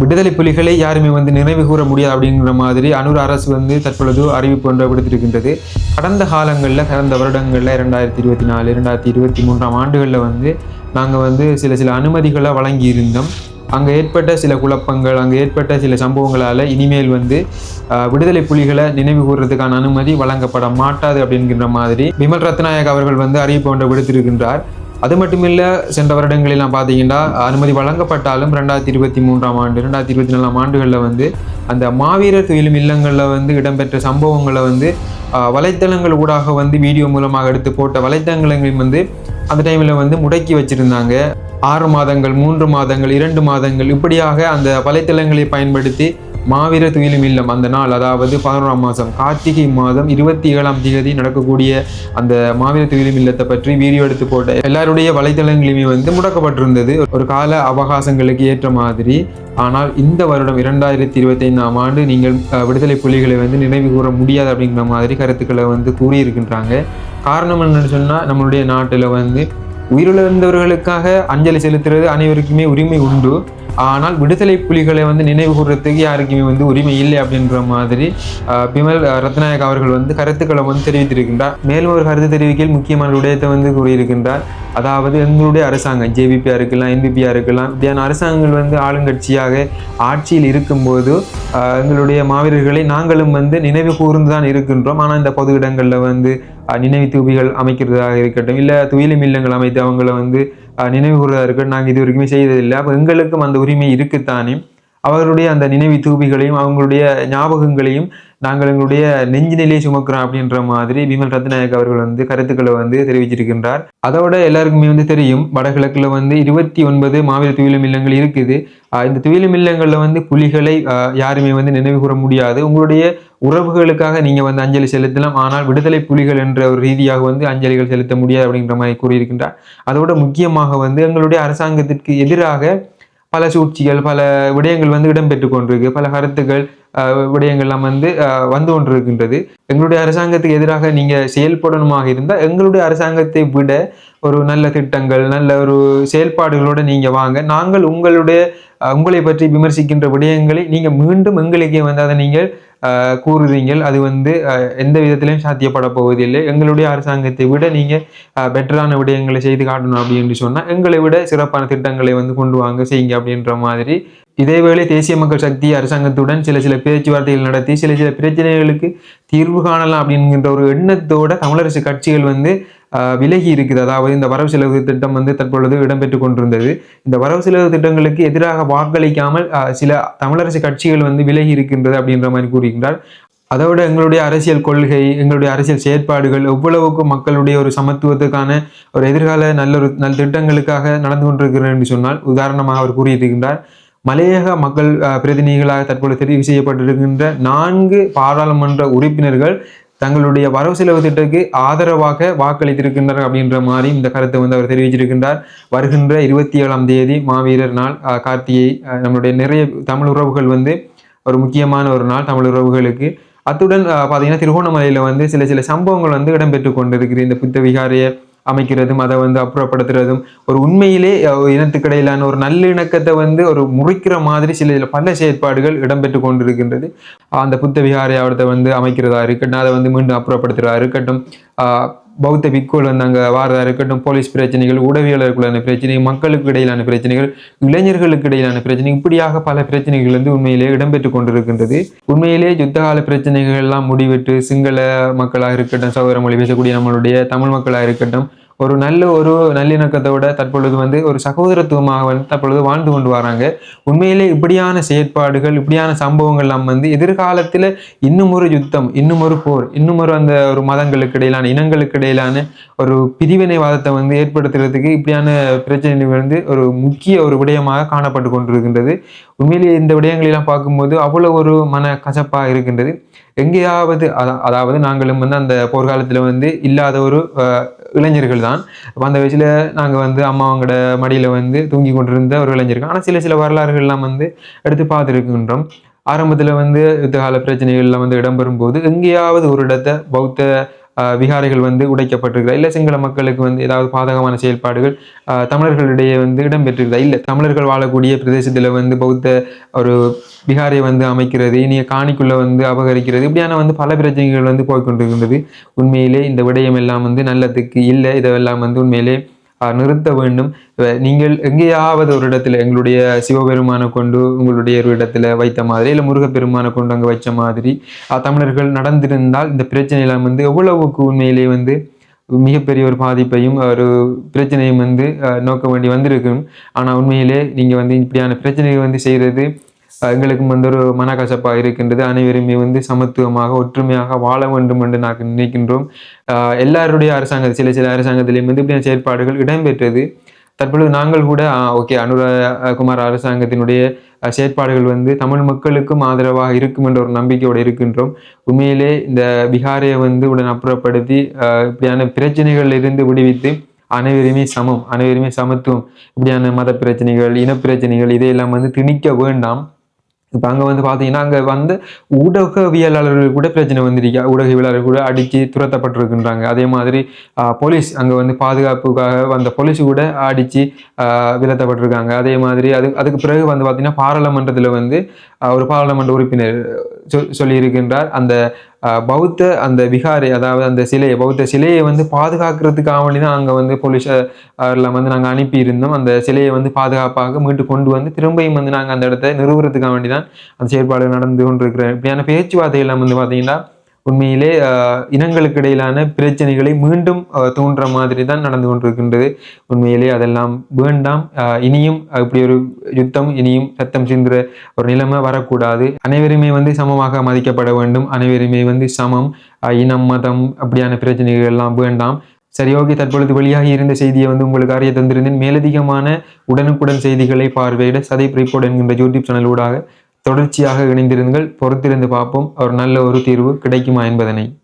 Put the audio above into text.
விடுதலை புலிகளை யாருமே வந்து நினைவு கூற முடியாது அப்படிங்கிற மாதிரி அனூர் அரசு வந்து தற்பொழுது அறிவிப்பு ஒன்றை விடுத்திருக்கின்றது. கடந்த காலங்களில் கடந்த வருடங்களில் இரண்டாயிரத்தி இருபத்தி நாலு ரெண்டாயிரத்தி இருபத்தி மூன்றாம் ஆண்டுகளில் வந்து நாங்கள் வந்து சில சில அனுமதிகளை வழங்கியிருந்தோம். அங்கே ஏற்பட்ட சில குழப்பங்கள் அங்கே ஏற்பட்ட சில சம்பவங்களால் இனிமேல் வந்து விடுதலை புலிகளை நினைவு கூறுறதுக்கான அனுமதி வழங்கப்பட மாட்டாது அப்படிங்கிற மாதிரி விமல் ரத்நாயக் அவர்கள் வந்து அறிவிப்பு ஒன்றை விடுத்திருக்கின்றார். அது மட்டுமில்ல சென்ற வருடங்களெல்லாம் பார்த்தீங்கன்னா அனுமதி வழங்கப்பட்டாலும் ரெண்டாயிரத்தி இருபத்தி மூன்றாம் ஆண்டு ரெண்டாயிரத்தி இருபத்தி நாலாம் ஆண்டுகளில் வந்து அந்த மாவீரர் துயிலும் இல்லங்களில் வந்து இடம்பெற்ற சம்பவங்களை வந்து வலைத்தளங்கள் ஊடாக வந்து வீடியோ மூலமாக எடுத்து போட்ட வலைத்தளங்களையும் வந்து அந்த டைமில் வந்து முடக்கி வச்சுருந்தாங்க. ஆறு மாதங்கள் மூன்று மாதங்கள் இரண்டு மாதங்கள் இப்படியாக அந்த வலைத்தளங்களை பயன்படுத்தி மாவீர துயிலும் இல்லம். அந்த நாள் அதாவது பதினோராம் மாதம் கார்த்திகை மாதம் இருபத்தி ஏழாம் தேதி நடக்கக்கூடிய அந்த மாவீர துயிலும் இல்லத்தை பற்றி வீடியோ எடுத்து போட்ட எல்லாருடைய வலைத்தளங்களையுமே வந்து முடக்கப்பட்டிருந்தது. ஒரு கால அவகாசங்களுக்கு ஏற்ற மாதிரி. ஆனால் இந்த வருடம் இரண்டாயிரத்தி இருபத்தைந்தாம் ஆண்டு நீங்கள் விடுதலை புலிகளை வந்து நினைவு கூற முடியாது அப்படிங்கிற மாதிரி கருத்துக்களை வந்து கூறியிருக்கின்றாங்க. காரணம் என்னன்னு சொன்னால் நம்மளுடைய நாட்டில் வந்து உயிரிழந்தவர்களுக்காக அஞ்சலி செலுத்துறது அனைவருக்குமே உரிமை உண்டு. ஆனால் விடுதலை புலிகளை வந்து நினைவு கூறுறதுக்கு யாருக்குமே வந்து உரிமை இல்லை அப்படின்ற மாதிரி பிமல் ரத்நாயக் அவர்கள் வந்து கருத்துக்களை வந்து தெரிவித்திருக்கின்றார். மேலும் ஒரு கருத்து தெரிவிக்கையில் முக்கியமான விடயத்தை வந்து கூறியிருக்கின்றார். அதாவது எங்களுடைய அரசாங்கம் ஜேபிபியாக இருக்கலாம் என்பிபியாக இருக்கலாம் இப்படியான அரசாங்கங்கள் வந்து ஆளுங்கட்சியாக ஆட்சியில் இருக்கும்போது எங்களுடைய மாவீரர்களை நாங்களும் வந்து நினைவு கூர்ந்து தான் இருக்கின்றோம். ஆனால் இந்த பொது இடங்களில் வந்து நினைவு தூபிகள் அமைக்கிறதாக இருக்கட்டும் இல்லை துயிலும் இல்லங்கள் அமைத்து அவங்கள வந்து ஆஹ், இருக்கட்டும் நாங்கள் இது வரைக்குமே செய்ததில்லை. அப்போ எங்களுக்கும் அந்த உரிமை இருக்குத்தானே? அவர்களுடைய அந்த நினைவு தூபிகளையும் அவங்களுடைய ஞாபகங்களையும் நாங்கள் எங்களுடைய நெஞ்சினிலே சுமக்கிறோம் அப்படின்ற மாதிரி விமல் ரத்நாயக் அவர்கள் வந்து கருத்துக்களை வந்து தெரிவிச்சிருக்கின்றார். அதோட எல்லாருக்குமே வந்து தெரியும் வடகிழக்கில் வந்து இருபத்தி ஒன்பது மாவீர துயிலும் இல்லங்கள் இருக்குது. இந்த துயிலும் இல்லங்களில் வந்து புலிகளை ஆஹ் யாருமே வந்து நினைவு கூற முடியாது. உங்களுடைய உறவுகளுக்காக நீங்கள் வந்து அஞ்சலி செலுத்தலாம். ஆனால் விடுதலை புலிகள் என்ற ஒரு ரீதியாக வந்து அஞ்சலிகள் செலுத்த முடியாது அப்படிங்கிற மாதிரி கூறியிருக்கின்றார். அதோட முக்கியமாக வந்து எங்களுடைய அரசாங்கத்திற்கு எதிராக பல சூழ்ச்சிகள் பல விடயங்கள் வந்து இடம்பெற்று கொண்டிருக்கு. பல கருத்துக்கள் விடயங்கள்லாம் வந்து வந்து கொண்டிருக்கின்றது. எங்களுடைய அரசாங்கத்துக்கு எதிராக நீங்கள் செயல்படணுமாக இருந்தால் எங்களுடைய அரசாங்கத்தை விட ஒரு நல்ல திட்டங்கள் நல்ல ஒரு செயல்பாடுகளோடு நீங்கள் வாங்க. நாங்கள் உங்களுடைய உங்களை பற்றி விமர்சிக்கின்ற விடயங்களை நீங்கள் மீண்டும் எங்களுக்கே வந்து அதை நீங்கள் கூறுறீங்கள். அது வந்து எந்த விதத்திலையும் சாத்தியப்பட போவதில்லை. எங்களுடைய அரசாங்கத்தை விட நீங்க பெட்டரான விடயங்களை செய்து காட்டணும் அப்படின்னு சொன்னா எங்களை விட சிறப்பான திட்டங்களை வந்து கொண்டு வாங்க செய்யுங்க அப்படின்ற மாதிரி இதேவேளை தேசிய மக்கள் சக்தி அரசாங்கத்துடன் சில சில பேச்சுவார்த்தைகள் நடத்தி சில சில பிரச்சனைகளுக்கு தீர்வு காணலாம் அப்படிங்கிற ஒரு எண்ணத்தோட தமிழரசு கட்சிகள் வந்து ஆஹ், விலகி இருக்குது. அதாவது இந்த வரவு செலவு திட்டம் வந்து தற்பொழுது இடம்பெற்று கொண்டிருந்தது. இந்த வரவு செலவு திட்டங்களுக்கு எதிராக வாக்களிக்காமல் சில தமிழரசு கட்சிகள் வந்து விலகி இருக்கின்றது அப்படின்ற மாதிரி கூறுகின்றார். அதோட எங்களுடைய அரசியல் கொள்கை எங்களுடைய அரசியல் செயற்பாடுகள் எவ்வளவுக்கும் மக்களுடைய ஒரு சமத்துவத்துக்கான ஒரு எதிர்கால நல்ல ஒரு நல்ல திட்டங்களுக்காக நடந்து கொண்டிருக்கிறேன் என்று சொன்னால் உதாரணமாக அவர் கூறியிருக்கின்றார். மலையக மக்கள் பிரதிநிதிகளாக தற்போது தெரிவு செய்யப்பட்டிருக்கின்ற நான்கு பாராளுமன்ற உறுப்பினர்கள் தங்களுடைய வரவு செலவு திட்டத்துக்கு ஆதரவாக வாக்களித்திருக்கின்றனர் அப்படின்ற மாதிரி இந்த கருத்தை வந்து அவர் தெரிவிச்சிருக்கின்றார். வருகின்ற இருபத்தி ஏழாம் தேதி மாவீரர் நாள் கார்த்திகை நம்மளுடைய நிறைய தமிழ் உறவுகள் வந்து ஒரு முக்கியமான ஒரு நாள் தமிழ் உறவுகளுக்கு. அத்துடன் பார்த்தீங்கன்னா திருகோணமலையில் வந்து சில சில சம்பவங்கள் வந்து இடம்பெற்று கொண்டிருக்கிறது இந்த புத்த விகாரிய அமைக்கிறதும் அதை வந்து அப்புறப்படுத்துறதும் ஒரு உண்மையிலே இனத்துக்கிடையிலான ஒரு நல்லிணக்கத்தை வந்து ஒரு முறிக்கிற மாதிரி சில சில பல செயற்பாடுகள் இடம்பெற்று கொண்டிருக்கின்றது. அந்த புத்த விகாரை அவரத்தை வந்து அமைக்கிறதா இருக்கட்டும் அதை வந்து மீண்டும் அப்புறப்படுத்துறதா இருக்கட்டும் பௌத்த பிக்குகள் வந்து அங்கே வாரதாக இருக்கட்டும் போலீஸ் பிரச்சனைகள் உடவியலர்களுக்கான பிரச்சனை மக்களுக்கு இடையிலான பிரச்சனைகள் இளைஞர்களுக்கு இடையிலான பிரச்சனை இப்படியாக பல பிரச்சனைகள் வந்து உண்மையிலே இடம்பெற்று கொண்டிருக்கின்றது. உண்மையிலே யுத்தகால பிரச்சனைகள் எல்லாம் முடிவிட்டு சிங்கள மக்களாக இருக்கட்டும் சகோதர மொழி பேசக்கூடிய நம்மளுடைய தமிழ் மக்களாக இருக்கட்டும் ஒரு நல்ல ஒரு நல்லிணக்கத்தோட தற்பொழுது வந்து ஒரு சகோதரத்துவமாக வந்து தற்பொழுது வாழ்ந்து கொண்டு வராங்க. உண்மையிலே இப்படியான செயற்பாடுகள் இப்படியான சம்பவங்கள் நம்ம வந்து எதிர்காலத்தில் இன்னும் ஒரு யுத்தம் இன்னும் ஒரு போர் இன்னும் ஒரு அந்த ஒரு மதங்களுக்கு இடையிலான இனங்களுக்கு இடையிலான ஒரு பிரிவினைவாதத்தை வந்து ஏற்படுத்துறதுக்கு இப்படியான பிரச்சனைகள் வந்து ஒரு முக்கிய ஒரு விடயமாக காணப்பட்டு கொண்டிருக்கின்றது. உண்மையிலேயே இந்த விடயங்களெல்லாம் பார்க்கும்போது அவ்வளோ ஒரு மன கசப்பாக இருக்கின்றது. எங்கேயாவது அதாவது நாங்களும் வந்து அந்த போர்க்காலத்தில் வந்து இல்லாத ஒரு இளைஞர்கள் தான். அப்போ அந்த வயசில் நாங்கள் வந்து அம்மாவங்கட மடியில் வந்து தூங்கி கொண்டிருந்த ஒரு இளைஞர்கள். ஆனால் சில சில வரலாறுகள்லாம் வந்து எடுத்து பார்த்துருக்கின்றோம். ஆரம்பத்தில் வந்து யுத்தகால பிரச்சனைகள்லாம் வந்து இடம்பெறும் போது எங்கேயாவது ஒரு இடத்த பௌத்த விகாரைகள் வந்து உடைக்கப்பட்டிருக்கிறதா? இல்லை சிங்கள மக்களுக்கு வந்து ஏதாவது பாதகமான செயல்பாடுகள் தமிழர்களிடையே வந்து இடம்பெற்றிருக்கிறதா? இல்லை தமிழர்கள் வாழக்கூடிய பிரதேசத்தில் வந்து பௌத்த ஒரு விகாரை வந்து அமைக்கிறது இனிய காணிக்குள்ளே வந்து அபகரிக்கிறது இப்படியான வந்து பல பிரச்சனைகள் வந்து போய்கொண்டிருக்கின்றது உண்மையிலே இந்த விடயம் எல்லாம் வந்து நல்லதுக்கு இல்லை இதெல்லாம் வந்து உண்மையிலே நிறுத்த வேண்டும். நீங்கள் எங்கேயாவது ஒரு இடத்துல எங்களுடைய சிவபெருமானை கொண்டு உங்களுடைய ஒரு இடத்துல வைத்த மாதிரி இல்லை முருகப்பெருமானை கொண்டு அங்கே வைச்ச மாதிரி தமிழர்கள் நடந்திருந்தால் இந்த பிரச்சனையெல்லாம் வந்து எவ்வளவுக்கு உண்மையிலே வந்து மிகப்பெரிய ஒரு பாதிப்பையும் ஒரு பிரச்சனையும் வந்து நோக்க வேண்டி வந்திருக்கும். ஆனால் உண்மையிலே நீங்கள் வந்து இப்படியான பிரச்சனைகள் வந்து செய்கிறது எங்களுக்கு எங்களுக்கும் வந்து ஒரு மனக்கசப்பாக இருக்கின்றது. அனைவருமே வந்து சமத்துவமாக ஒற்றுமையாக வாழ வேண்டும் என்று நாங்கள் நினைக்கின்றோம். எல்லாருடைய அரசாங்க சில சில அரசாங்கத்திலையும் வந்து இப்படியான செயற்பாடுகள் இடம்பெற்றது. தற்பொழுது நாங்கள் கூட ஓகே அனுர குமார் அரசாங்கத்தினுடைய செயற்பாடுகள் வந்து தமிழ் மக்களுக்கும் ஆதரவாக இருக்கும் என்ற ஒரு நம்பிக்கையோடு இருக்கின்றோம். உண்மையிலே இந்த பிகாரை வந்து உடன் அப்புறப்படுத்தி இப்படியான பிரச்சனைகளில் இருந்து விடுவித்து அனைவருமே சமம் அனைவருமே சமத்துவம். இப்படியான மத பிரச்சனைகள் இன பிரச்சனைகள் இதையெல்லாம் வந்து திணிக்க வேண்டாம். இப்போ அங்கே வந்து பார்த்தீங்கன்னா அங்கே வந்து ஊடகவியலாளர்கள் கூட பிரச்சனை வந்திருக்கு ஊடகவியலாளர்கள் கூட அடித்து துரத்தப்பட்டிருக்கின்றாங்க. அதே மாதிரி போலீஸ் அங்கே வந்து பாதுகாப்புக்காக வந்த போலீஸ் கூட அடித்து விலத்தப்பட்டிருக்காங்க அதே மாதிரி அது அதுக்கு பிறகு வந்து பார்த்தீங்கன்னா பாராளுமன்றத்தில் வந்து ஒரு பாராளுமன்ற உறுப்பினர் சொல்லியிருக்கின்றார். அந்த பௌத்த அந்த விகாரை அதாவது அந்த சிலையை பௌத்த சிலையை வந்து பாதுகாக்கிறதுக்காக வேண்டி தான் அங்கே வந்து போலீஸ் வந்து நாங்கள் அனுப்பியிருந்தோம். அந்த சிலையை வந்து பாதுகாப்பாக மீட்டு கொண்டு வந்து திரும்பியும் வந்து நாங்கள் அந்த இடத்த நிறுவுறதுக்காக வேண்டி தான் அந்த செயற்பாடு நடந்து கொண்டிருக்கிறோம். இப்படியான பேச்சுவார்த்தைகள்லாம் வந்து பார்த்தீங்கன்னா உண்மையிலே இனங்களுக்கு இடையிலான பிரச்சனைகளை மீண்டும் தோன்ற தூண்டுற மாதிரி தான் நடந்து கொண்டிருக்கின்றது. உண்மையிலே அதெல்லாம் வேண்டாம். இனியும் இப்படி ஒரு யுத்தம் இனியும் சத்தம் சிந்துற ஒரு நிலைமை வரக்கூடாது. அனைவருமே வந்து சமமாக மதிக்கப்பட வேண்டும். அனைவருமே வந்து சமம். இனம் மதம் அப்படியான பிரச்சனைகள் எல்லாம் வேண்டாம். சரி ஓகே தற்பொழுது வெளியாகி இருந்த செய்தியை வந்து உங்களுக்கு அறிய தந்திருந்தேன். மேலதிகமான உடனுக்குடன் செய்திகளை பார்வையிட சதை ரிப்போர்ட் என்கின்ற யூடியூப் சேனல் ஊடாக தொடர்ச்சியாக இணைந்திருங்கள். பொறுத்திருந்து பார்ப்போம். ஒரு நல்ல ஒரு தீர்வு கிடைக்குமா என்பதனை.